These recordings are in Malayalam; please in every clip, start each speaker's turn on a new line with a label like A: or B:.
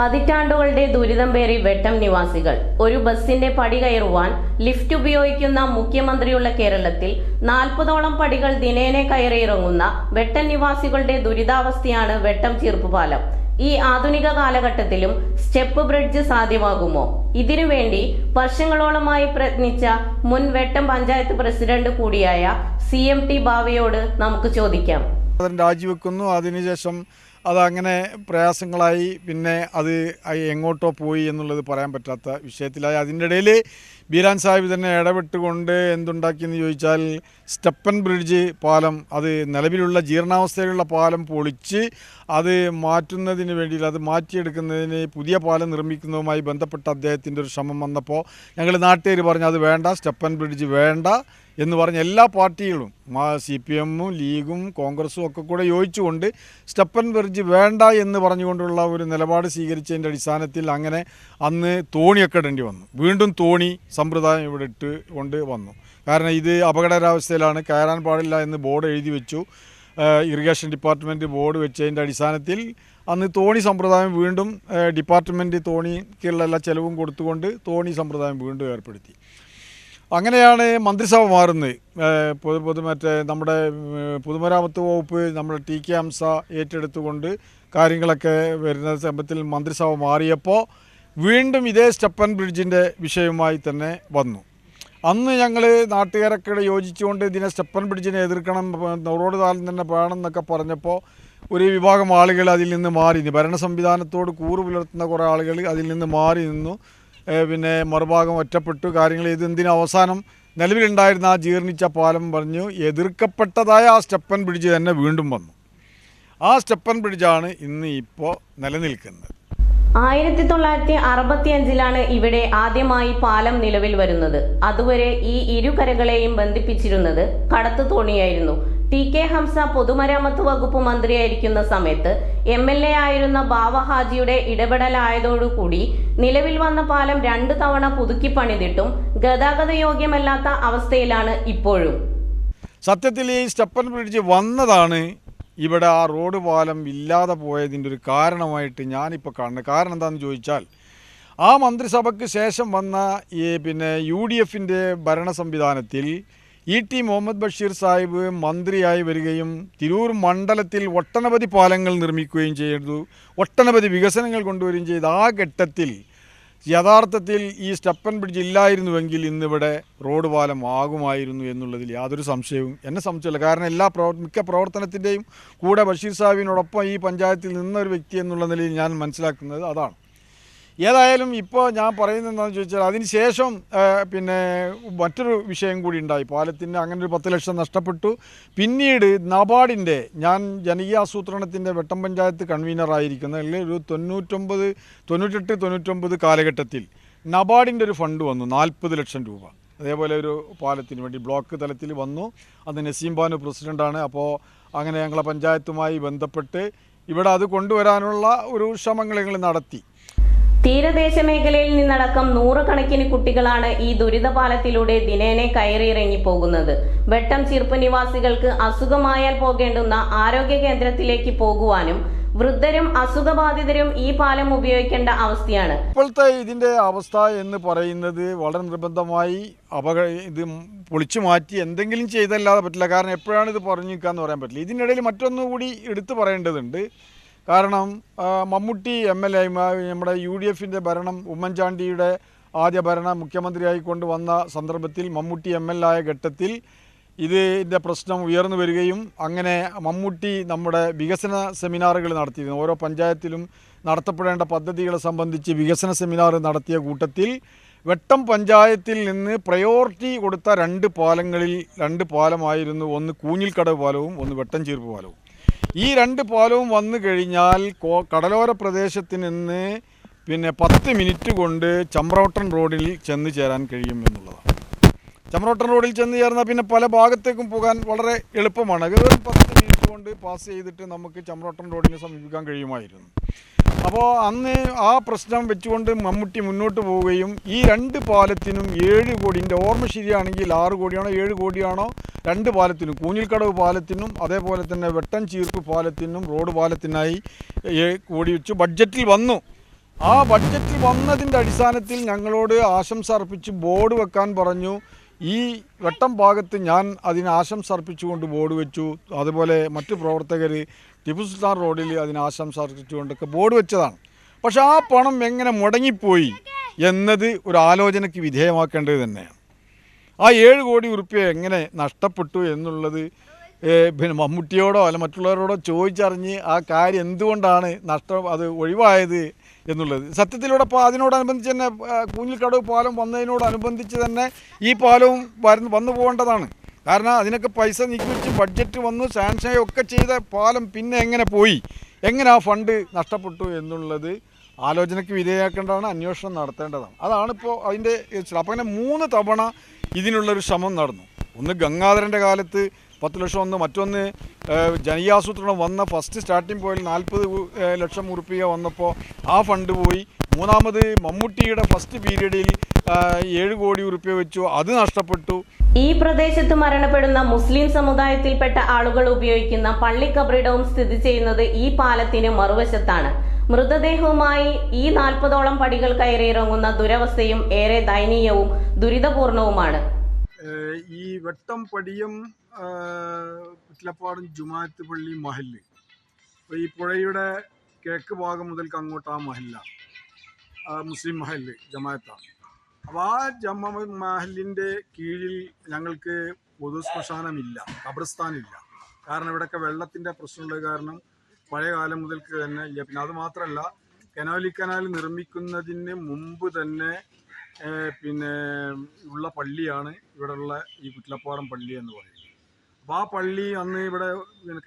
A: പതിറ്റാണ്ടുകളുടെ ദുരിതം പേറി വെട്ടം നിവാസികൾ. ഒരു ബസിന്റെ പടി കയറുവാൻ ലിഫ്റ്റ് ഉപയോഗിക്കുന്ന മുഖ്യമന്ത്രിയുള്ള കേരളത്തിൽ നാൽപ്പതോളം പടികൾ ദിനേനെ കയറിയിറങ്ങുന്ന വെട്ടം നിവാസികളുടെ ദുരിതാവസ്ഥയാണ് വെട്ടം ചീർപ്പുപാലം. ഈ ആധുനിക കാലഘട്ടത്തിലും സ്റ്റെപ്പ് ബ്രിഡ്ജ് സാധ്യമാകുമോ? ഇതിനുവേണ്ടി വർഷങ്ങളോളമായി പ്രയത്നിച്ച മുൻ വെട്ടം പഞ്ചായത്ത് പ്രസിഡന്റ് കൂടിയായ സി എം ടി ബാവയോട് നമുക്ക് ചോദിക്കാം.
B: രാജിവെക്കുന്നു. അതിനുശേഷം അതങ്ങനെ പ്രയാസങ്ങളായി പിന്നെ അത് എങ്ങോട്ടോ പോയി എന്നുള്ളത് പറയാൻ പറ്റാത്ത വിഷയത്തിലായി. അതിന്റെ ഇടയിൽ ബീരാൻ സാഹിബ് തന്നെ ഇടപെട്ടുകൊണ്ട് എന്തുണ്ടാക്കിയെന്ന് ചോദിച്ചാൽ സ്റ്റെപ്പൻ ബ്രിഡ്ജ് പാലം അത് നിലവിലുള്ള ജീർണാവസ്ഥയിലുള്ള പാലം പൊളിച്ച് അത് മാറ്റുന്നതിന് വേണ്ടി അത് മാറ്റിയെടുക്കുന്നതിന് പുതിയ പാലം നിർമ്മിക്കുന്നതുമായി ബന്ധപ്പെട്ട അദ്ദേഹത്തിന്റെ ഒരു ശ്രമം വന്നപ്പോൾ ഞങ്ങൾ നാട്ടുകാർ പറഞ്ഞു അത് വേണ്ട സ്റ്റെപ്പൻ ബ്രിഡ്ജ് വേണ്ട എന്ന് പറഞ്ഞ എല്ലാ പാർട്ടികളും സി പി എമ്മും ലീഗും കോൺഗ്രസും ഒക്കെ കൂടെ യോജിച്ചുകൊണ്ട് സ്റ്റെപ്പൻ ബ്രിഡ്ജ് വേണ്ട എന്ന് പറഞ്ഞുകൊണ്ടുള്ള ഒരു നിലപാട് സ്വീകരിച്ചതിന്റെ അടിസ്ഥാനത്തിൽ അങ്ങനെ അന്ന് തോണിയൊക്കെ ഇടേണ്ടി വന്നു. വീണ്ടും തോണി സമ്പ്രദായം ഇവിടെ ഇട്ട് കൊണ്ട് വന്നു. കാരണം ഇത് അപകടകരാവസ്ഥയിലാണ് കയറാൻ പാടില്ല എന്ന് ബോർഡ് എഴുതി വെച്ചു. ഇറിഗേഷൻ ഡിപ്പാർട്ട്മെന്റ് ബോർഡ് വെച്ചതിന്റെ അടിസ്ഥാനത്തിൽ അന്ന് തോണി സമ്പ്രദായം വീണ്ടും ഡിപ്പാർട്ട്മെന്റ് തോണിക്കുള്ള എല്ലാ ചിലവും കൊടുത്തുകൊണ്ട് തോണി സമ്പ്രദായം വീണ്ടും ഏർപ്പെടുത്തി. അങ്ങനെയാണ് മന്ത്രിസഭ മാറുന്നത്. പൊതു പൊതു മറ്റേ നമ്മുടെ പൊതുമരാമത്ത് വകുപ്പ് നമ്മുടെ ടി കെ ഹംസ ഏറ്റെടുത്തുകൊണ്ട് കാര്യങ്ങളൊക്കെ വരുന്ന സമയത്തിൽ മന്ത്രിസഭ മാറിയപ്പോൾ വീണ്ടും ഇതേ സ്റ്റെപ്പൻ ബ്രിഡ്ജിന്റെ വിഷയവുമായി തന്നെ വന്നു. അന്ന് ഞങ്ങൾ നാട്ടുകാരൊക്കെ യോജിച്ചുകൊണ്ട് ഇതിനെ സ്റ്റെപ്പൻ ബ്രിഡ്ജിനെ എതിർക്കണം റോഡ് താലം തന്നെ വേണം എന്നൊക്കെ പറഞ്ഞപ്പോൾ ഒരു വിഭാഗം ആളുകൾ അതിൽ നിന്ന് മാറി ഭരണ സംവിധാനത്തോട് കൂറ് പുലർത്തുന്ന കുറേ ആളുകൾ അതിൽ നിന്ന് മാറി നിന്നു. പിന്നെ മറുഭാഗം ഒറ്റപ്പെട്ടു കാര്യങ്ങൾ ഇത് എന്തിനും അവസാനം നിലവിലുണ്ടായിരുന്ന ആ ജീർണിച്ച പാലം പറഞ്ഞു എതിർക്കപ്പെട്ടതായ ആ സ്റ്റെപ്പൻ ബ്രിഡ്ജ് തന്നെ വീണ്ടും വന്നു. ആ സ്റ്റെപ്പൻ ബ്രിഡ്ജാണ് ഇന്ന് ഇപ്പോൾ നിലനിൽക്കുന്നത്.
A: ആയിരത്തി തൊള്ളായിരത്തി അറുപത്തി അഞ്ചിലാണ് ഇവിടെ ആദ്യമായി പാലം നിലവിൽ വരുന്നത്. അതുവരെ ഈ ഇരുകരകളെയും ബന്ധിപ്പിച്ചിരുന്നത് കടത്തു തോണിയായിരുന്നു. ടി കെ ഹംസ പൊതുമരാമത്ത് വകുപ്പ് മന്ത്രിയായിരിക്കുന്ന സമയത്ത് എം എൽ എ ആയിരുന്ന ബാവ ഹാജിയുടെ ഇടപെടലായതോടുകൂടി നിലവിൽ വന്ന പാലം രണ്ടു തവണ പുതുക്കി പണിതിട്ടും ഗതാഗത യോഗ്യമല്ലാത്ത അവസ്ഥയിലാണ് ഇപ്പോഴും.
B: സത്യത്തിൽ ഈ സ്റ്റെപ്പൻ ബ്രിഡ്ജ് വന്നതാണ് ഇവിടെ ആ റോഡ് പാലം ഇല്ലാതെ പോയതിന്റെ ഒരു കാരണമായിട്ട് ഞാനിപ്പോൾ കാണുന്നത്. കാരണം എന്താണെന്ന് ചോദിച്ചാൽ ആ മന്ത്രിസഭയ്ക്ക് ശേഷം വന്ന ഈ പിന്നെ യു ഡി എഫിന്റെ ഭരണ സംവിധാനത്തിൽ ഇ ടി മുഹമ്മദ് ബഷീർ സാഹിബ് മന്ത്രിയായി വരികയും തിരൂർ മണ്ഡലത്തിൽ ഒട്ടനവധി പാലങ്ങൾ നിർമ്മിക്കുകയും ചെയ്തു. ഒട്ടനവധി വികസനങ്ങൾ കൊണ്ടുവരികയും ചെയ്ത്. ആ ഘട്ടത്തിൽ യഥാർത്ഥത്തിൽ ഈ സ്റ്റെപ്പൻ ബ്രിഡ്ജ് ഇല്ലായിരുന്നുവെങ്കിൽ ഇന്നിവിടെ റോഡ് പാലം ആകുമായിരുന്നു എന്നുള്ളതിൽ യാതൊരു സംശയവും എന്നെ സംശയമില്ല കാരണം എല്ലാ പ്രവർ മിക്ക പ്രവർത്തനത്തിന്റെയും കൂടെ ബഷീർ സാഹിബിനോടൊപ്പം ഈ പഞ്ചായത്തിൽ നിന്നൊരു വ്യക്തി എന്നുള്ള നിലയിൽ ഞാൻ മനസ്സിലാക്കുന്നത് അതാണ്. ഏതായാലും ഇപ്പോൾ ഞാൻ പറയുന്നത് എന്താണെന്ന് ചോദിച്ചാൽ അതിനുശേഷം പിന്നെ മറ്റൊരു വിഷയം കൂടി ഉണ്ടായി. പാലത്തിന്റെ അങ്ങനെ ഒരു പത്ത് ലക്ഷം നഷ്ടപ്പെട്ടു. പിന്നീട് നബാർഡിന്റെ ഞാൻ ജനകീയാസൂത്രണത്തിന്റെ വെട്ടം പഞ്ചായത്ത് കൺവീനറായിരിക്കുന്ന അല്ലെങ്കിൽ ഒരു തൊണ്ണൂറ്റൊമ്പത് തൊണ്ണൂറ്റെട്ട് തൊണ്ണൂറ്റൊമ്പത് കാലഘട്ടത്തിൽ നബാർഡിന്റെ ഒരു ഫണ്ട് വന്നു നാൽപ്പത് ലക്ഷം രൂപ. അതേപോലെ ഒരു പാലത്തിന് വേണ്ടി ബ്ലോക്ക് തലത്തിൽ വന്നു. അത് നസീം ബാനു പ്രസിഡന്റാണ് അപ്പോൾ അങ്ങനെ ഞങ്ങളെ പഞ്ചായത്തുമായി ബന്ധപ്പെട്ട് ഇവിടെ അത് കൊണ്ടുവരാനുള്ള ഒരു ശ്രമങ്ങൾ ഞങ്ങൾ നടത്തി.
A: തീരദേശ മേഖലയിൽ നിന്നടക്കം നൂറുകണക്കിന് കുട്ടികളാണ് ഈ ദുരിതപാലത്തിലൂടെ ദിനേനെ കയറിയിറങ്ങി പോകുന്നത്. വെട്ടം ചീർപ്പ് നിവാസികൾക്ക് അസുഖമായാൽ പോകേണ്ടുന്ന ആരോഗ്യ കേന്ദ്രത്തിലേക്ക് പോകുവാനും വൃദ്ധരും അസുഖബാധിതരും ഈ പാലം ഉപയോഗിക്കേണ്ട അവസ്ഥയാണ്.
B: ഇപ്പോഴത്തെ ഇതിന്റെ അവസ്ഥ എന്ന് പറയുന്നത് വളരെ നിർബന്ധമായി അപക ഇത് പൊളിച്ചു മാറ്റി എന്തെങ്കിലും ചെയ്തല്ലാതെ പറ്റില്ല. കാരണം എപ്പോഴാണ് ഇത് പറഞ്ഞു നിൽക്കാന്ന് പറയാൻ പറ്റില്ല. ഇതിനിടയിൽ മറ്റൊന്നുകൂടി എടുത്തു പറയേണ്ടതുണ്ട്. കാരണം മമ്മൂട്ടി എം എൽ എ നമ്മുടെ യു ഡി എഫിന്റെ ഭരണം ഉമ്മൻചാണ്ടിയുടെ ആദ്യ ഭരണം മുഖ്യമന്ത്രിയായി വന്ന സന്ദർഭത്തിൽ മമ്മൂട്ടി എം എൽ ആയ ഘട്ടത്തിൽ ഇതിന്റെ പ്രശ്നം ഉയർന്നു വരികയും അങ്ങനെ മമ്മൂട്ടി നമ്മുടെ വികസന സെമിനാറുകൾ നടത്തിയിരുന്നു. ഓരോ പഞ്ചായത്തിലും നടത്തപ്പെടേണ്ട പദ്ധതികളെ സംബന്ധിച്ച് വികസന സെമിനാർ നടത്തിയ കൂട്ടത്തിൽ വെട്ടം പഞ്ചായത്തിൽ നിന്ന് പ്രയോറിറ്റി കൊടുത്ത രണ്ട് പാലങ്ങളിൽ രണ്ട് പാലമായിരുന്നു. ഒന്ന് കൂഞ്ഞിൽക്കടവ് പാലവും ഒന്ന് വെട്ടം ചീർപ്പ് പാലവും. ഈ രണ്ട് പാലവും വന്നു കഴിഞ്ഞാൽ കടലോര പ്രദേശത്ത് നിന്ന് പിന്നെ പത്ത് മിനിറ്റ് കൊണ്ട് ചമ്പ്രവട്ടം റോഡിൽ ചെന്ന് ചേരാൻ കഴിയും എന്നുള്ളതാണ്. ചമ്രോട്ടൻ റോഡിൽ ചെന്ന് ചേർന്നാൽ പിന്നെ പല ഭാഗത്തേക്കും പോകാൻ വളരെ എളുപ്പമാണ്. അത് വെറും കൊണ്ട് പാസ് ചെയ്തിട്ട് നമുക്ക് ചമ്രോട്ടൻ റോഡിനെ സമീപിക്കാൻ കഴിയുമായിരുന്നു. അപ്പോൾ അന്ന് ആ പ്രശ്നം വെച്ചുകൊണ്ട് മമ്മൂട്ടി മുന്നോട്ട് പോവുകയും ഈ രണ്ട് പാലത്തിനും ഏഴ് കോടി എന്റെ ഓർമ്മ ശരിയാണെങ്കിൽ ആറ് കോടിയാണോ ഏഴ് കോടിയാണോ രണ്ട് പാലത്തിനും കൂഞ്ഞിൽക്കടവ് പാലത്തിനും അതേപോലെ തന്നെ വെട്ടം ചീർപ്പ് പാലത്തിനും റോഡ് പാലത്തിനായി കോടി വെച്ച്. ബഡ്ജറ്റിൽ വന്നു. ആ ബഡ്ജറ്റിൽ വന്നതിന്റെ അടിസ്ഥാനത്തിൽ ഞങ്ങളോട് ആശംസ അർപ്പിച്ച് ബോർഡ് വെക്കാൻ പറഞ്ഞു. ഈ വെട്ടം ഭാഗത്ത് ഞാൻ അതിന് ആശംസ അർപ്പിച്ചുകൊണ്ട് ബോർഡ് വെച്ചു. അതുപോലെ മറ്റു പ്രവർത്തകർ ടിപ്പു സുൽത്താൻ റോഡിൽ അതിന് ആശംസ അർപ്പിച്ചുകൊണ്ടൊക്കെ ബോർഡ് വെച്ചതാണ്. പക്ഷെ ആ പണം എങ്ങനെ മുടങ്ങിപ്പോയി എന്നത് ഒരു ആലോചനയ്ക്ക് വിധേയമാക്കേണ്ടത് തന്നെയാണ്. ആ ഏഴ് കോടി ഉറുപ്പ്യ എങ്ങനെ നഷ്ടപ്പെട്ടു എന്നുള്ളത് പിന്നെ മമ്മൂട്ടിയോടോ അല്ല മറ്റുള്ളവരോടോ ചോദിച്ചറിഞ്ഞ് ആ കാര്യം എന്തുകൊണ്ടാണ് നഷ്ടം അത് ഒഴിവായത് എന്നുള്ളത്. സത്യത്തിലൂടെ ഇപ്പോൾ അതിനോടനുബന്ധിച്ച് തന്നെ കൂഞ്ഞിൽക്കടവ് പാലം വന്നതിനോടനുബന്ധിച്ച് തന്നെ ഈ പാലവും വരുന്ന വന്നു പോകേണ്ടതാണ്. കാരണം അതിനൊക്കെ പൈസ നീക്കി വെച്ച് ബഡ്ജറ്റ് വന്നു സാങ്ഷൻ ഒക്കെ ചെയ്ത പാലം പിന്നെ എങ്ങനെ പോയി? എങ്ങനെ ആ ഫണ്ട് നഷ്ടപ്പെട്ടു എന്നുള്ളത് ആലോചനയ്ക്ക് വിധേയമാക്കേണ്ടതാണ് അന്വേഷണം നടത്തേണ്ടതാണ്. അതാണ് ഇപ്പോൾ അതിന്റെ അപ്പോൾ അങ്ങനെ മൂന്ന് തവണ ഇതിനുള്ളൊരു ശ്രമം നടന്നു. ഒന്ന് ഗംഗാധരന്റെ കാലത്ത് പത്ത് ലക്ഷം ഒന്ന് മറ്റൊന്ന് ജനീയാസൂത്രണം വന്ന ഫസ്റ്റ് സ്റ്റാർട്ടിംഗ് പോയിന്റ് നാൽപ്പത് ലക്ഷം ഉറുപ്പിക വന്നപ്പോൾ ആ ഫണ്ട് പോയി. മൂന്നാമത് മമ്മൂട്ടിയുടെ ഫസ്റ്റ് പീരീഡിൽ ഏഴ് കോടി ഉറുപ്പിക വെച്ചു. അത് നഷ്ടപ്പെട്ടു.
A: ഈ പ്രദേശത്ത് മരണപ്പെടുന്ന മുസ്ലിം സമുദായത്തിൽപ്പെട്ട ആളുകൾ ഉപയോഗിക്കുന്ന പള്ളിക്കബറിടവും സ്ഥിതി ചെയ്യുന്നത് ഈ പാലത്തിന് മറുവശത്താണ്. മൃതദേഹവുമായി ഈ നാൽപ്പതോളം പടികൾ കയറിയിറങ്ങുന്ന ദുരവസ്ഥയും ഏറെ ദയനീയവും ദുരിതപൂർണവുമാണ്.
B: ഈ വെട്ടം പടിയം കുറ്റിലപ്പാടും ജുമാഅത്ത് പള്ളി മഹല്ല്. അപ്പോൾ ഈ പുഴയുടെ കിഴക്ക് ഭാഗം മുതൽക്ക് അങ്ങോട്ട് ആ മഹല്ല മുസ്ലിം മഹല്ല് ജമാഅത്താണ് അപ്പോൾ ആ ജമ്മ മഹലിന്റെ കീഴിൽ ഞങ്ങൾക്ക് പൊതു ശ്മശാനമില്ല കബ്രസ്ഥാനില്ല. കാരണം ഇവിടെയൊക്കെ വെള്ളത്തിന്റെ പ്രശ്നമുള്ളത് കാരണം പഴയ കാലം മുതൽക്ക് തന്നെ ഇല്ല. പിന്നെ അത് മാത്രമല്ല കനോലി കനാൽ നിർമ്മിക്കുന്നതിന് മുമ്പ് തന്നെ പിന്നെ ഉള്ള പള്ളിയാണ് ഇവിടെയുള്ള ഈ കുറ്റിലപ്പാടം പള്ളി എന്ന് പറയുന്നത്. അപ്പോൾ ആ പള്ളി അന്ന് ഇവിടെ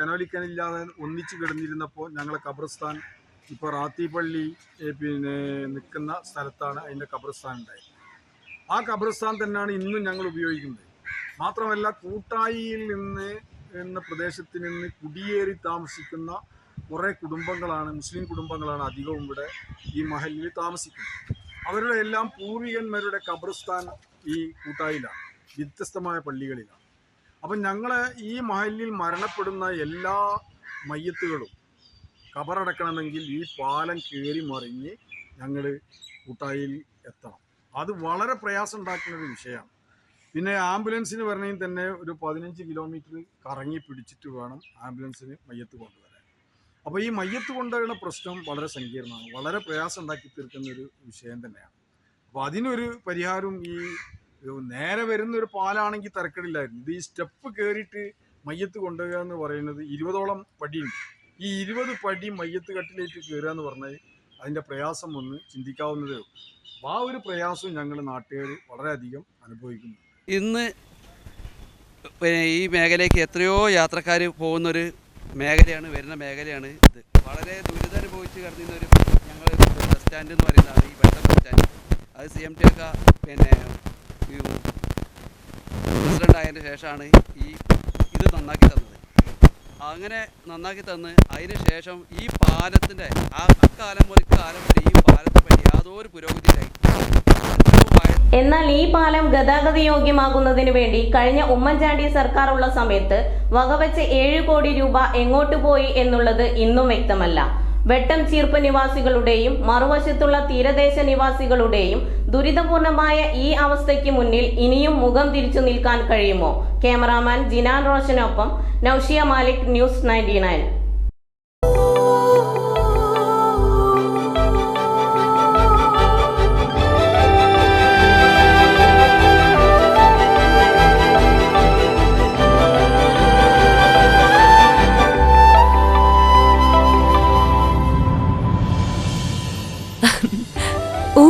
B: കനോലിക്കനില്ലാതെ ഒന്നിച്ച് കിടന്നിരുന്നപ്പോൾ ഞങ്ങളെ ഖബർസ്ഥാൻ ഇപ്പോൾ റാത്തി പള്ളി പിന്നെ നിൽക്കുന്ന സ്ഥലത്താണ് അതിന്റെ ഖബർസ്ഥാൻ ഉണ്ടായത്. ആ ഖബർസ്ഥാൻ തന്നെയാണ് ഇന്നും ഞങ്ങൾ ഉപയോഗിക്കുന്നത്. മാത്രമല്ല കൂട്ടായിയിൽ നിന്ന് എന്ന പ്രദേശത്ത് നിന്ന് കുടിയേറി താമസിക്കുന്ന കുറേ കുടുംബങ്ങളാണ് മുസ്ലിം കുടുംബങ്ങളാണ് അധികവും ഇവിടെ ഈ മഹലിൽ താമസിക്കുന്നത്. അവരുടെ എല്ലാം പൂർവികന്മാരുടെ ഖബർസ്ഥാൻ ഈ കൂട്ടായിലാണ് വ്യത്യസ്തമായ പള്ളികളിലാണ്. അപ്പം ഞങ്ങൾ ഈ മഹലിൽ മരണപ്പെടുന്ന എല്ലാ മയ്യത്തുകളും കബറടക്കണമെങ്കിൽ ഈ പാലം കയറി മറിഞ്ഞ് ഞങ്ങൾ കൂട്ടായിൽ എത്തണം. അത് വളരെ പ്രയാസം ഉണ്ടാക്കുന്ന ഒരു വിഷയമാണ്. പിന്നെ ആംബുലൻസിന് വരണമെങ്കിൽ തന്നെ ഒരു പതിനഞ്ച് കിലോമീറ്റർ കറങ്ങി പിടിച്ചിട്ട് വേണം ആംബുലൻസിന് മയ്യത്ത് കൊണ്ടുവരാൻ. അപ്പോൾ ഈ മയ്യത്ത് കൊണ്ടുവരുന്ന പ്രശ്നം വളരെ സങ്കീർണമാണ്. വളരെ പ്രയാസം ഉണ്ടാക്കി തീർക്കുന്ന ഒരു വിഷയം തന്നെയാണ്. അപ്പോൾ അതിനൊരു പരിഹാരം ഈ നേരെ വരുന്ന ഒരു പാലാണെങ്കിൽ തിരക്കടില്ലായിരുന്നു. ഇത് ഈ സ്റ്റെപ്പ് കയറിയിട്ട് മയ്യത്ത് കൊണ്ടുവരിക എന്ന് പറയുന്നത് ഇരുപതോളം പടിയുണ്ട്. ഈ ഇരുപത് പടി മയ്യത്ത് കട്ടിലേക്ക് കയറുക എന്ന് പറഞ്ഞാൽ അതിന്റെ പ്രയാസം ഒന്ന് ചിന്തിക്കാവുന്നതേ ഉള്ളൂ. ആ ഒരു പ്രയാസവും ഞങ്ങൾ നാട്ടുകാർ വളരെയധികം അനുഭവിക്കുന്നു.
C: ഇന്ന് ഈ മേഖലയ്ക്ക് എത്രയോ യാത്രക്കാർ പോകുന്നൊരു മേഖലയാണ് വരുന്ന മേഖലയാണ് ഇത്. വളരെ ദുരിതമനുഭവിച്ച് കിടന്നിരുന്ന ഒരു ഞങ്ങൾ ബസ് സ്റ്റാൻഡ് എന്ന് പറയുന്നതാണ് ഈ വെള്ളം ബസ് സ്റ്റാൻഡ്. അത് സി എം ടി ഒക്കെ പിന്നെ പ്രസിഡന്റ് ആയതിന് ശേഷമാണ് ഈ ഇത് നന്നാക്കി തന്നത്. അങ്ങനെ നന്നാക്കി തന്ന് അതിന് ശേഷം ഈ പാലത്തിന്റെ ആ കാലം മുതൽ കാലം വരെ ഈ പാലത്തെ പറ്റി യാതൊരു പുരോഗതി
A: എന്നാൽ ഈ പാലം ഗതാഗത യോഗ്യമാകുന്നതിന് വേണ്ടി കഴിഞ്ഞ ഉമ്മൻചാണ്ടി സർക്കാർ ഉള്ള സമയത്ത് വകവെച്ച ഏഴ് കോടി രൂപ എങ്ങോട്ട് പോയി എന്നുള്ളത് ഇന്നും വ്യക്തമല്ല. വെട്ടം ചീർപ്പ് നിവാസികളുടെയും മറുവശത്തുള്ള തീരദേശ നിവാസികളുടെയും ദുരിതപൂർണമായ ഈ അവസ്ഥയ്ക്ക് മുന്നിൽ ഇനിയും മുഖം തിരിച്ചു നിൽക്കാൻ കഴിയുമോ? ക്യാമറാമാൻ ജിനാൻ റോഷനൊപ്പം നൌഷിയ മാലിക് ന്യൂസ് നയന്റി